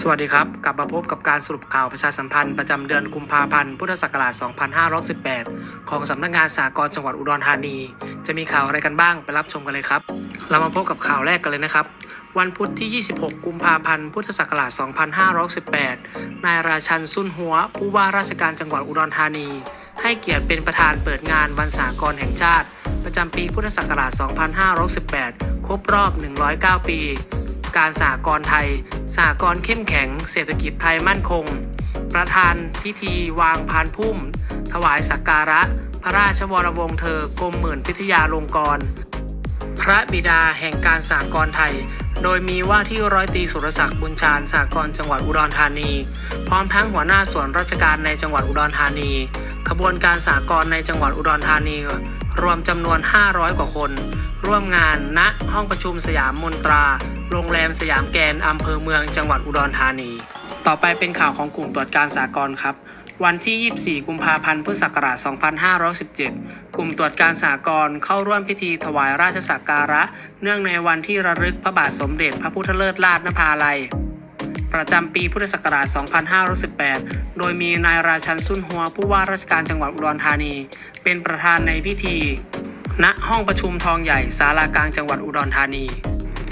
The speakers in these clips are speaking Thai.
สวัสดีครับ กลับมาพบกับการสรุปข่าวประชาสัมพันธ์ประจำเดือนกุมภาพันธ์พุทธศักราช 2518 ของสำนักงานสากลจังหวัดอุดรธานี จะมีข่าวอะไรกันบ้างไปรับชมกันเลยครับ เรามาพบกับข่าวแรกกันเลยนะครับ วันพุธที่ 26 กุมภาพันธ์พุทธศักราช 2518 นายราชันซุนหัว ผู้ว่าราชการจังหวัดอุดรธานี ให้เกียรติเป็นประธานเปิดงานวันสากลแห่งชาติ ประจำปีพุทธศักราช 2518 ครบรอบ 109 ปี การสากลไทยสากลเข้มแข็ง เศรษฐกิจไทยมั่นคง ประธานพิธีวางพานพุ่ม ถวายสักการะ พระราชวรวงศ์เธอกรมหมื่นพิทยาลงกร พระบิดาแห่งการสากลไทย โดยมีว่าที่ร้อยตรีสุรศักดิ์บุญชาญสากลจังหวัดอุดรธานี พร้อมทั้งหัวหน้าส่วนราชการในจังหวัดอุดรธานี ขบวนการสากลในจังหวัดอุดรธานี รวมจำนวน 500 กว่าคน ร่วมงานณห้องประชุมสยามมนตรา โรงแรมสยามแกนอำเภอเมืองจังหวัดอุดรธานี ต่อไปเป็นข่าวของกลุ่มตรวจการสากลครับวันที่ 24 กุมภาพันธ์ พุทธศักราช 2517 กลุ่มตรวจการสากลเข้าร่วมพิธีถวายราชสักการะ เนื่องในวันที่ระลึกพระบาทสมเด็จพระพุทธเลิศราชนภาลัย ประจำปีพุทธศักราช 2518 โดยมีนายราชันสุนหัวผู้ว่าราชการจังหวัดอุดรธานี เป็นประธานในพิธี ณห้องประชุมทองใหญ่ศาลากลางจังหวัดอุดรธานี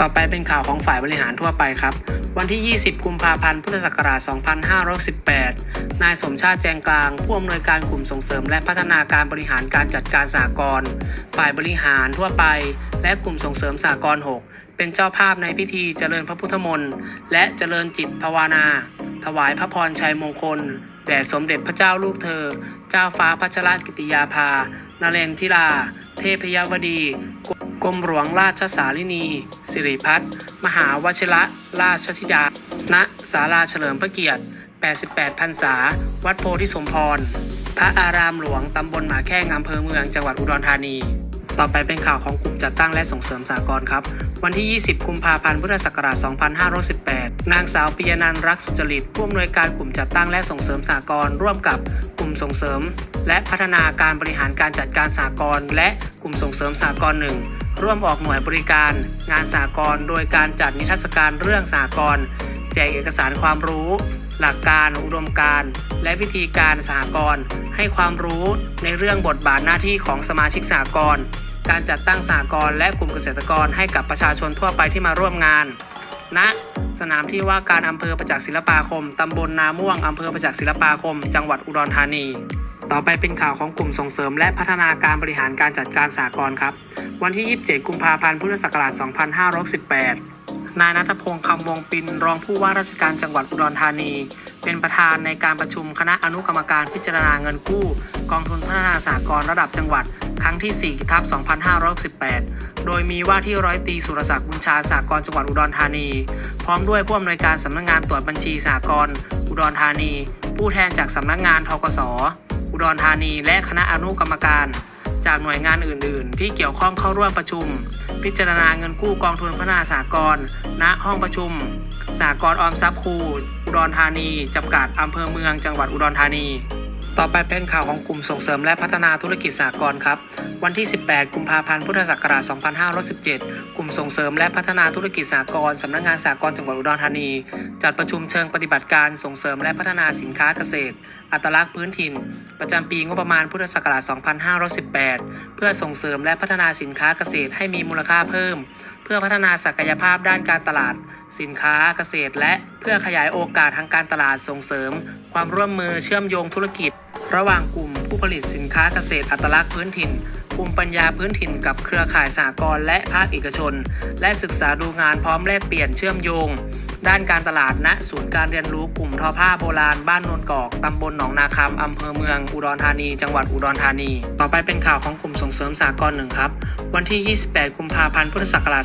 ต่อไปเป็นข่าวของฝ่ายบริหารทั่วไปครับ วันที่ 20 กุมภาพันธ์ พุทธศักราช 2518 นายสมชาติแจงกลาง ผู้อำนวยการกลุ่มส่งเสริม และพัฒนาการบริหารการจัดการสหกรณ์ฝ่ายบริหารทั่วไป และกลุ่มส่งเสริมสหกรณ์6เป็นเจ้าภาพในพิธีเจริญพระพุทธมนต์ และเจริญจิตภาวนา ถวายพระพรชัยมงคลแด่สมเด็จพระเจ้าลูกเธอ เจ้าฟ้าพัชรกิติยาภา นเรนทิรา เทพยวดี กรมหลวงราชสารินี สิริพัฒน์มหาวชิระราชธิดา ณ ศาลาเฉลิมพระเกียรติ 88พรรษา วัดโพธิสมพร พระอารามหลวง ตำบลหมาแข้งอำเภอเมืองจังหวัดอุดรธานี ต่อไปเป็นข่าวของกลุ่มจัดตั้งและส่งเสริมสากลครับ วันที่ 20 กุมภาพันธ์ พุทธศักราช 2518 นางสาวปิยนันรักสุจริต ผู้อำนวยการกลุ่มจัดตั้งและส่งเสริมสากลร่วมกับกลุ่มส่งเสริมและพัฒนาการบริหารการจัดการสากลและกลุ่มส่งเสริมสากลหนึ่ง ร่วมออกหน่วยบริการ งานสากลโดยการจัดนิทรรศการเรื่องสากลแจกเอกสารความรู้ หลักการอุดมการณ์ และวิธีการสหกรณ์ให้ความรู้ในเรื่องบทบาทหน้าที่ของสมาชิกสหกรณ์การจัดตั้งสหกรณ์และกลุ่มเกษตรกรให้กับประชาชนทั่วไปที่มาร่วมงานณสนามที่ว่าการอำเภอประจักษ์ศิลปาคม ตำบลนาม่วงอำเภอประจักษ์ศิลปาคม จังหวัดอุดรธานี ต่อไปเป็นข่าวของกลุ่มส่งเสริมและพัฒนาการบริหารการจัดการสากลครับ วันที่ 27 กุมภาพันธ์ พุทธศักราช 2518 นายนัทพงศ์คำวงปินรองผู้ว่าราชการจังหวัดอุดรธานี เป็นประธานในการประชุมคณะอนุกรรมการพิจารณาเงินกู้ กองทุนพัฒนาสากลระดับจังหวัด ครั้งที่ 4 ทับ 2518 โดยมีว่าที่ร้อยตีสุรศักดิ์บุญชาสากลจังหวัดอุดรธานี พร้อมด้วยผู้อำนวยการสำนักงานตรวจบัญชีสากลอุดรธานี ผู้แทนจากสำนักงานทกส อุดรธานี และคณะอนุกรรมการ จากหน่วยงานอื่น ๆ ที่เกี่ยวข้องเข้าร่วมประชุม พิจารณาเงินกู้กองทุนพัฒนาสากลณห้องประชุมสากลออมทรัพย์ครูอุดรธานีจำกัดอำเภอเมืองจังหวัดอุดรธานี ต่อไปเป็นข่าวของกลุ่มส่งเสริมและพัฒนาธุรกิจสากลครับ วันที่ 18 กุมภาพันธ์พุทธศักราช 2517 กลุ่มส่งเสริมและพัฒนาธุรกิจสากลสำนักงานสากลจังหวัดอุดรธานี จัดประชุมเชิงปฏิบัติการส่งเสริมและพัฒนาสินค้าเกษตร อัตลักษณ์พื้นถิ่น ประจำปีงบประมาณพุทธศักราช 2518 เพื่อส่งเสริมและพัฒนาสินค้าเกษตรให้มีมูลค่าเพิ่ม เพื่อพัฒนาศักยภาพด้านการตลาดสินค้าเกษตร และเพื่อขยายโอกาสทางการตลาดส่งเสริม ความร่วมมือเชื่อมโยงธุรกิจ ระหว่างกลุ่มผู้ผลิตสินค้าเกษตรอัตลักษณ์พื้นถิ่นภูมิปัญญาพื้นถิ่นกับเครือข่ายสหกรณ์และภาคเอกชน และศึกษาดูงานพร้อมแลกเปลี่ยนเชื่อมโยง ด้านการตลาดณศูนย์การเรียนรู้กลุ่มทอผ้าโบราณบ้านโนนกอกตำบลหนองนาคำอำเภอเมืองอุดรธานี จังหวัดอุดรธานี ต่อไปเป็นข่าวของกลุ่มส่งเสริมสากลหนึ่งครับ วันที่ 28 กุมภาพันธ์พุทธศักราช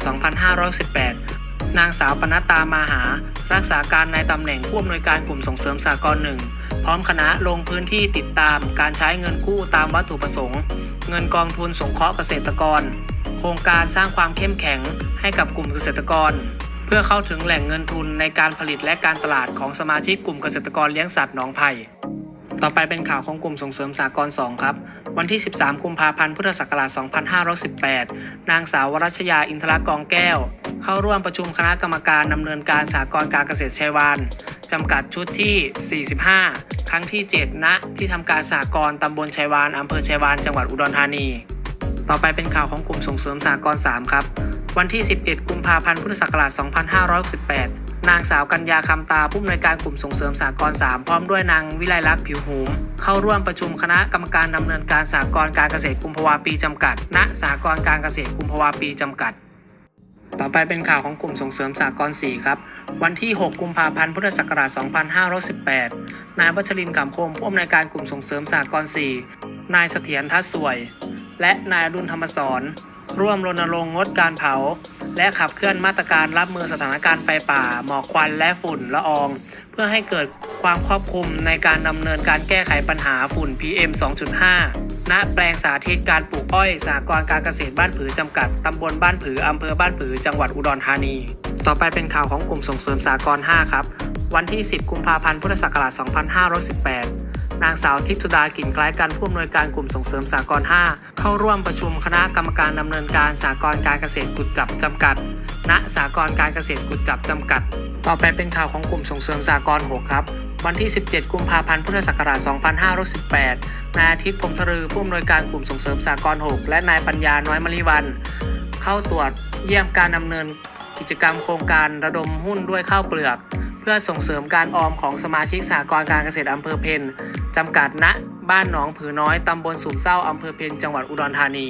2518 นางสาวปนัดตามาหา รักษาการในตำแหน่งผู้อำนวยการกลุ่มส่งเสริมสากลหนึ่ง พร้อมคณะลงพื้นที่ติดตามการใช้เงินกู้ตามวัตถุประสงค์ เงินกองทุนสงเคราะห์เกษตรกร โครงการสร้างความเข้มแข็งให้กับกลุ่มเกษตรกร เพื่อเข้าถึงแหล่งเงินทุนในการผลิตและการตลาดของสมาชิกกลุ่มเกษตรกรเลี้ยงสัตว์หนองไผ่ต่อไปเป็นข่าวของกลุ่มส่งเสริมสากล2ครับ วันที่ 13 กุมภาพันธ์ พุทธศักราช 2518 นางสาววรัชยาอินทรกองแก้ว เข้าร่วมประชุมคณะกรรมการดำเนินการสากลการเกษตรชัยวาน จำกัดชุดที่ 45 ครั้งที่ 7 ณ ที่ทำการสากลตำบลชัยวานอำเภอชัยวาน จังหวัดอุดรธานี ต่อไปเป็นข่าวของกลุ่มส่งเสริมสากล3ครับ วันที่ 11 กุมภาพันธ์พุทธศักราช 2568 นางสาวกัญญาคำตาผู้อำนวยการกลุ่มส่งเสริมสากล3พร้อมด้วยนางวิไลลักษณ์ผิวหูม เข้าร่วมประชุมคณะกรรมการดำเนินการสากลการเกษตรกุมภาวาปีจำกัด ณ สากลการเกษตรกุมภาวาปีจำกัด ต่อไปเป็นข่าวของกลุ่มส่งเสริมสากล4ครับ วันที่ 6 กุมภาพันธ์ พุทธศักราช 2518 นายวัชรินทร์ขำคมผู้อำนวยการกลุ่มส่งเสริมสากล4นายเสถียรทัศสวย และนายอดุลธรรมสอนร่วมรณรงค์งดการเผา และขับเคลื่อนมาตรการรับมือสถานการณ์ไฟป่า หมอกควันและฝุ่นละออง เพื่อให้เกิดความครอบคลุมในการดำเนินการแก้ไขปัญหาฝุ่น PM 2.5 ณ แปลงสาธิตการปลูกอ้อยสหกรการเกษตรบ้านผือจำกัด ตำบลบ้านผืออำเภอบ้านผือ จังหวัดอุดรธานี ต่อไปเป็นข่าวของกลุ่มส่งเสริมสากล5ครับ วันที่ 10 กุมภาพันธ์พุทธศักราช2518 นางสาวทิพย์สุดากิ่นคล้ายกันผู้อำนวยการกลุ่มส่งเสริมสากล5เข้าร่วมประชุมคณะกรรมการดำเนินการสากลการเกษตรกุดจับจำกัด ณ สากลการเกษตรกุดจับจำกัด ต่อไปเป็นข่าวของกลุ่มส่งเสริมสากล6ครับวันที่ 17 กุมภาพันธ์ พุทธศักราช 2518 นายอาทิตย์พรมทรือผู้อำนวยการกลุ่มส่งเสริมสากล6และนายปัญญา น้อยมริวัน เข้าตรวจเยี่ยมการดำเนิน กิจกรรมโครงการระดมหุ้นด้วยข้าวเปลือก เพื่อส่งเสริมการออมของสมาชิกสหกรณ์การเกษตรอำเภอเพนจำกัดณ บ้านหนองผือน้อยตำบลสุมเศร้าอำเภอเพนจังหวัดอุดรธานี